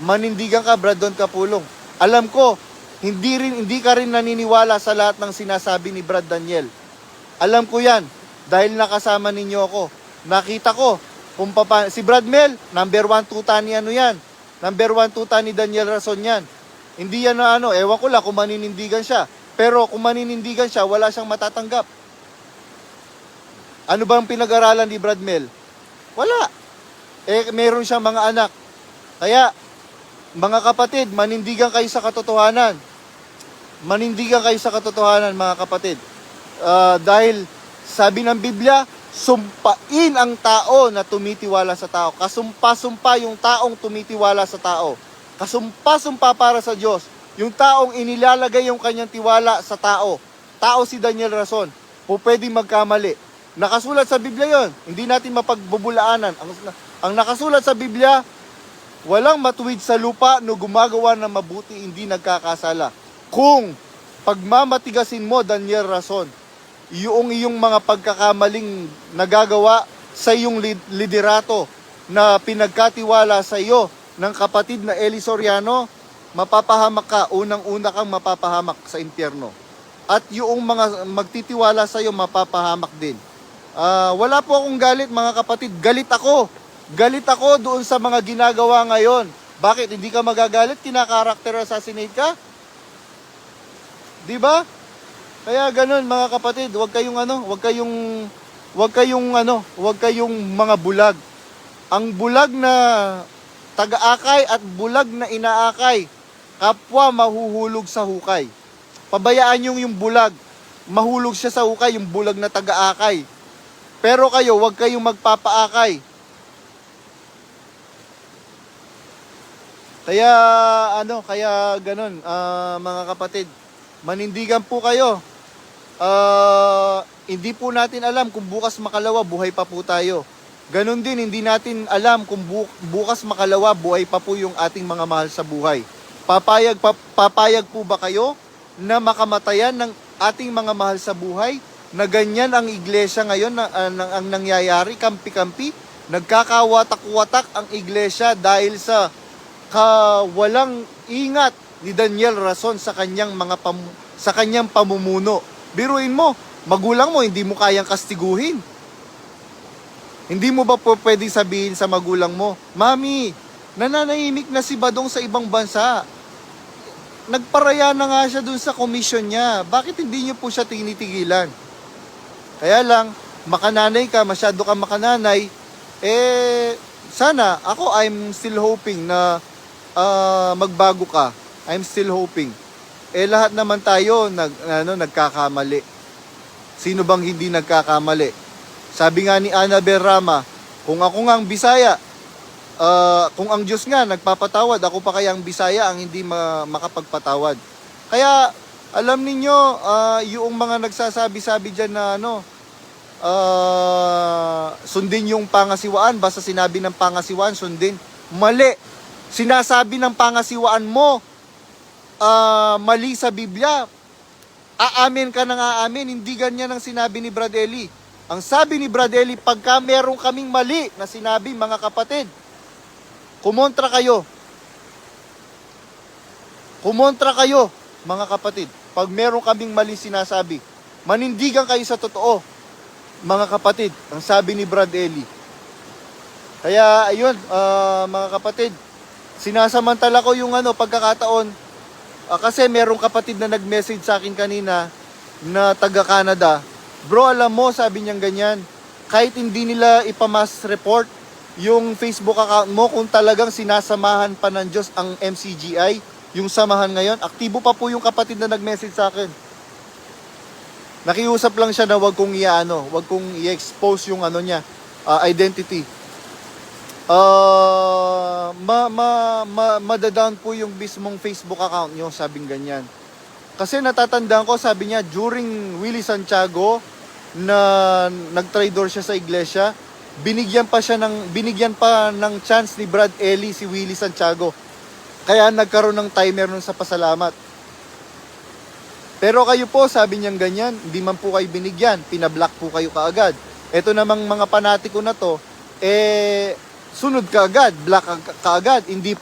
manindigan ka, Brad Don Kapulong. Alam ko, hindi rin hindi ka rin naniniwala sa lahat ng sinasabi ni Brad Daniel. Alam ko 'yan dahil nakasama ninyo ako. Nakita ko kung papa, si Brad Mel, number 1 tuta ni ano 'yan. Number 1 tuta ni Daniel Rason 'yan. Hindi yan na ano, ewan ko lang kung maninindigan siya. Pero kung maninindigan siya, wala siyang matatanggap. Ano ba ang pinag-aralan ni Brad Mel? Wala. Eh, meron siyang mga anak. Kaya, mga kapatid, manindigan kayo sa katotohanan. Manindigan kayo sa katotohanan, mga kapatid. Ah, dahil, sabi ng Biblia, sumpain ang tao na tumitiwala sa tao. Kasumpa-sumpa yung taong tumitiwala sa tao. Kasumpa-sumpa para sa Diyos. Yung taong inilalagay yung kanyang tiwala sa tao. Tao si Daniel Rason. Po pwede magkamali. Nakasulat sa Biblia yon. Hindi natin mapagbubulaanan. Ang, ang nakasulat sa Biblia, walang matuwid sa lupa no gumagawa ng mabuti hindi nagkakasala. Kung pagmamatigasin mo, Daniel Rason, yung iyong mga pagkakamaling nagagawa sa iyong lid- liderato na pinagkatiwala sa iyo ng kapatid na Eli Soriano, mapapahamak ka, unang-una kang mapapahamak sa impyerno. At yung mga magtitiwala sa iyo, mapapahamak din. Ah, wala po akong galit mga kapatid, galit ako. Galit ako doon sa mga ginagawa ngayon. Bakit hindi ka magagalit? Kinakarakter assassinate ka? 'Di ba? Kaya ganun mga kapatid, huwag kayong ano, huwag kayong huwag kayong ano, huwag kayong mga bulag. Ang bulag na taga-akay at bulag na inaakay, kapwa mahuhulog sa hukay. Pabayaan yung yung bulag, mahulog siya sa hukay, yung bulag na taga-akay. Pero kayo, huwag kayong magpapaakay. Kaya ano, kaya ganun, ah, mga kapatid, manindigan po kayo. Ah, hindi po natin alam kung bukas makalawa buhay pa po tayo. Ganon din, hindi natin alam kung bu- bukas makalawa buhay pa po yung ating mga mahal sa buhay. Papayag, pa- papayag po ba kayo na makamatayan ng ating mga mahal sa buhay? Na ganyan ang iglesia ngayon na, ah, nang- ang nangyayari, kampi-kampi? Nagkakawatak-watak ang iglesia dahil sa kawalang ingat ni Daniel Rason sa kanyang mga pam- sa kanyang pamumuno. Biruin mo, magulang mo hindi mo kayang kastiguhin. Hindi mo ba po pwede sabihin sa magulang mo, Mami, nananahimik na si Badong sa ibang bansa. Nagparaya na nga siya dun sa komisyon niya. Bakit hindi niyo po siya tinitigilan? Kaya lang, makananay ka, masyado ka makananay, eh, sana, ako, I'm still hoping na ah, magbago ka. I'm still hoping. Eh, lahat naman tayo nag, ano, nagkakamali. Sino bang hindi nagkakamali? Sabi nga ni Annabel Rama, kung ako nga ang Bisaya, ah, kung ang Diyos nga nagpapatawad, ako pa kaya ang Bisaya ang hindi ma- makapagpatawad. Kaya, alam ninyo, ah, yung mga nagsasabi-sabi dyan na ano, ah, sundin yung pangasiwaan, basta sinabi ng pangasiwaan, sundin. Mali. Sinasabi ng pangasiwaan mo, ah, mali sa Biblia. Aamin ka ng aamin, hindi ganyan ang sinabi ni Brad Eli. Ang sabi ni Brad Eli, pagka meron kaming mali na sinabi, mga kapatid, kumontra kayo. Kumontra kayo, mga kapatid. Pag meron kaming mali sinasabi, manindigan kayo sa totoo, mga kapatid. Ang sabi ni Brad Eli. Kaya, ayun, ah, mga kapatid, sinasamantala ko yung ano, pagkakataon, Ah, kasi merong kapatid na nag-message sa akin kanina na taga Canada. Bro, alam mo, sabi niyang ganyan, kahit hindi nila ipamas report yung Facebook account mo kung talagang sinasamahan pa ng Diyos ang MCGI, yung samahan ngayon, aktibo pa po yung kapatid na nag-message sa akin. Nakiusap lang siya na wag kong i-ano, wag kong i-expose yung ano niya, ah, identity. Uh, ma, ma, ma, madadown po yung mismong Facebook account nyo, sabing ganyan. Kasi natatandaan ko, sabi niya, during Willie Santiago, na nag-traitor siya sa iglesia, binigyan pa siya ng, binigyan pa ng chance ni Brad Ellie si Willie Santiago. Kaya nagkaroon ng timer nun sa pasalamat. Pero kayo po, sabi niyang ganyan, hindi man po kayo binigyan, pinablock po kayo kaagad. Ito namang mga panatiko na to, eh, sunod ka agad, block ka kaagad, hindi